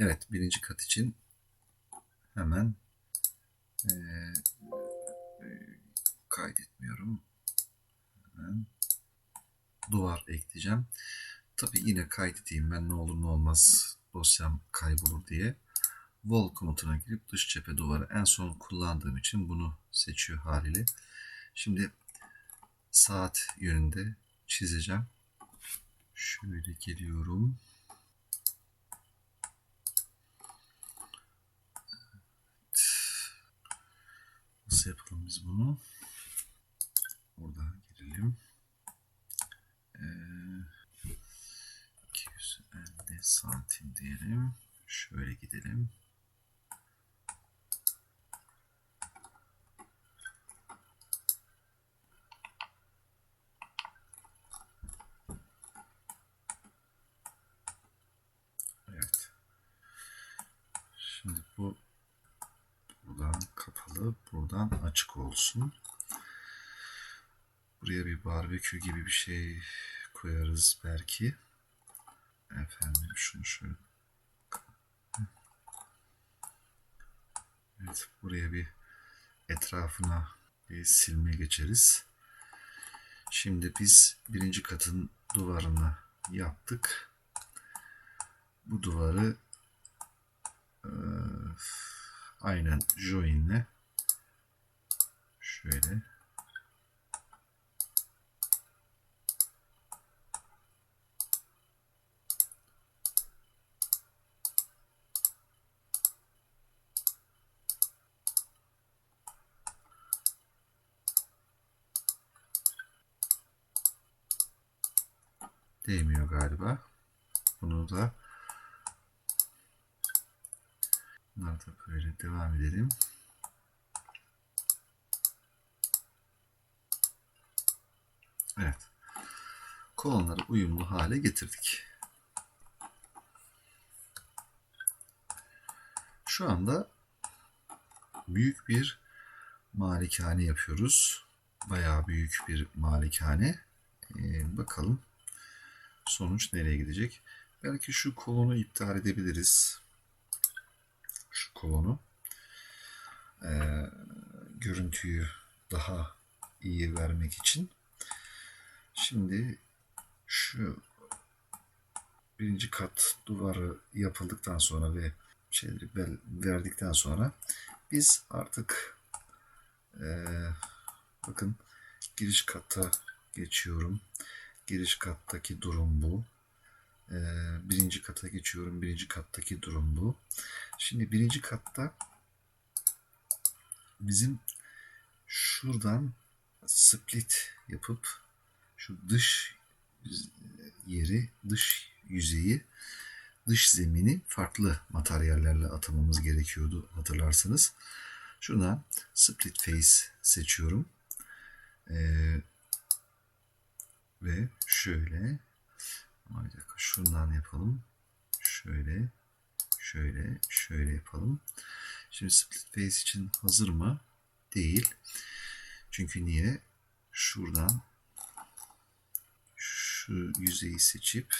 Evet birinci kat için hemen eee, kaydetmiyorum. Hemen duvar ekleyeceğim. Tabi yine kaydedeyim ben ne olur ne olmaz dosyam kaybolur diye. Wall komutuna girip dış cephe duvarı en son kullandığım için bunu seçiyor haliyle. Şimdi saat yönünde çizeceğim. Şöyle geliyorum. Nasıl yapalım biz bunu? Burada girelim. Ee, 250 santim diyelim. Şöyle gidelim. Şimdi bu buradan kapalı, buradan açık olsun. Buraya bir barbekü gibi bir şey koyarız belki. Efendim şunu şöyle. Evet buraya bir etrafına bir silme geçeriz. Şimdi biz birinci katın duvarını yaptık. Bu duvarı eee, aynen join'le şöyle değmiyor galiba. Bunu da bunlar böyle devam edelim. Evet. Kolonları uyumlu hale getirdik. Şu anda büyük bir malikane yapıyoruz. Bayağı büyük bir malikane. Ee, bakalım sonuç nereye gidecek? Belki şu kolonu iptal edebiliriz. Şu kolonu. Ee, görüntüyü daha iyi vermek için. Şimdi şu birinci kat duvarı yapıldıktan sonra ve şeyleri verdikten sonra biz artık eee, bakın giriş kata geçiyorum. Giriş kattaki durum bu. Eee, birinci kata geçiyorum. Birinci kattaki durum bu. Şimdi birinci katta bizim şuradan split yapıp şu dış yeri, dış yüzeyi, dış zemini farklı materyallerle atamamız gerekiyordu hatırlarsanız. Şuradan split face seçiyorum. Ee, ve şöyle bir dakika şundan yapalım. Şöyle, şöyle, şöyle yapalım. Şimdi split face için hazır mı? Değil. Çünkü niye? Şuradan şu yüzeyi seçip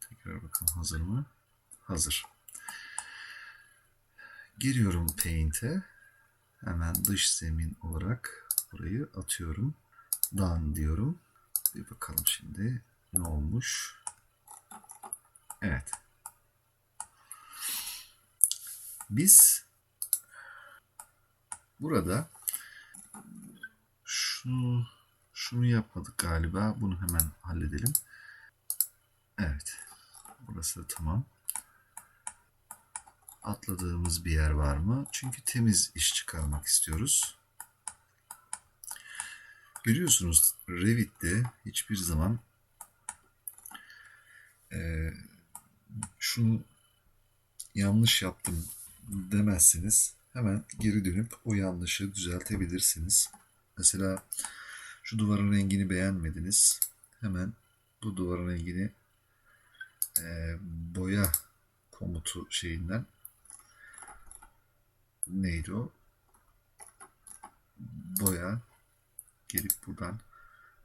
tekrar bakalım hazır mı? Hazır. Giriyorum Paint'e. Hemen dış zemin olarak burayı atıyorum. Done diyorum. Bir bakalım şimdi ne olmuş. Evet. Biz burada şunu şunu yapmadık galiba. Bunu hemen halledelim. Evet. Burası da tamam. Atladığımız bir yer var mı? Çünkü temiz iş çıkarmak istiyoruz. Görüyorsunuz Revit'te hiçbir zaman eee, şunu yanlış yaptım demezsiniz. Hemen geri dönüp o yanlışı düzeltebilirsiniz. Mesela şu duvarın rengini beğenmediniz. Hemen bu duvarın rengini eee, boya komutu şeyinden neydi o? Boya gelip buradan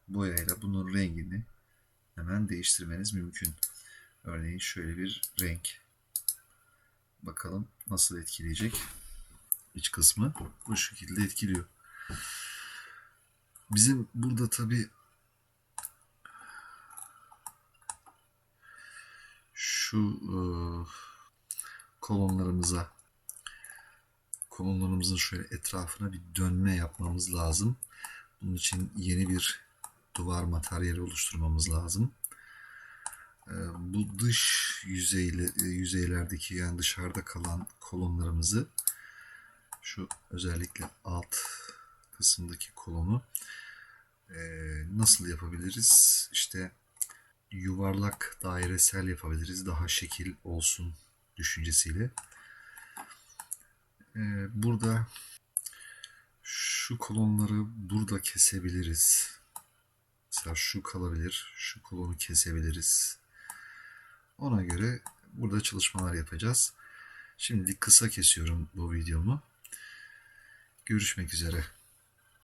boyayla bunun rengini hemen değiştirmeniz mümkün. Örneğin şöyle bir renk. Bakalım nasıl etkileyecek. İç kısmı bu şekilde etkiliyor. Bizim burada tabi şu e, kolonlarımıza kolonlarımızın şöyle etrafına bir dönme yapmamız lazım. Bunun için yeni bir duvar materyali oluşturmamız lazım. E, bu dış yüzeyle, e, yüzeylerdeki yani dışarıda kalan kolonlarımızı şu özellikle alt kısımdaki kolonu e, nasıl yapabiliriz? İşte yuvarlak dairesel yapabiliriz. Daha şekil olsun düşüncesiyle. E, burada şu kolonları burada kesebiliriz. Mesela şu kalabilir. Şu kolonu kesebiliriz. Ona göre burada çalışmalar yapacağız. Şimdi kısa kesiyorum bu videomu. Görüşmek üzere.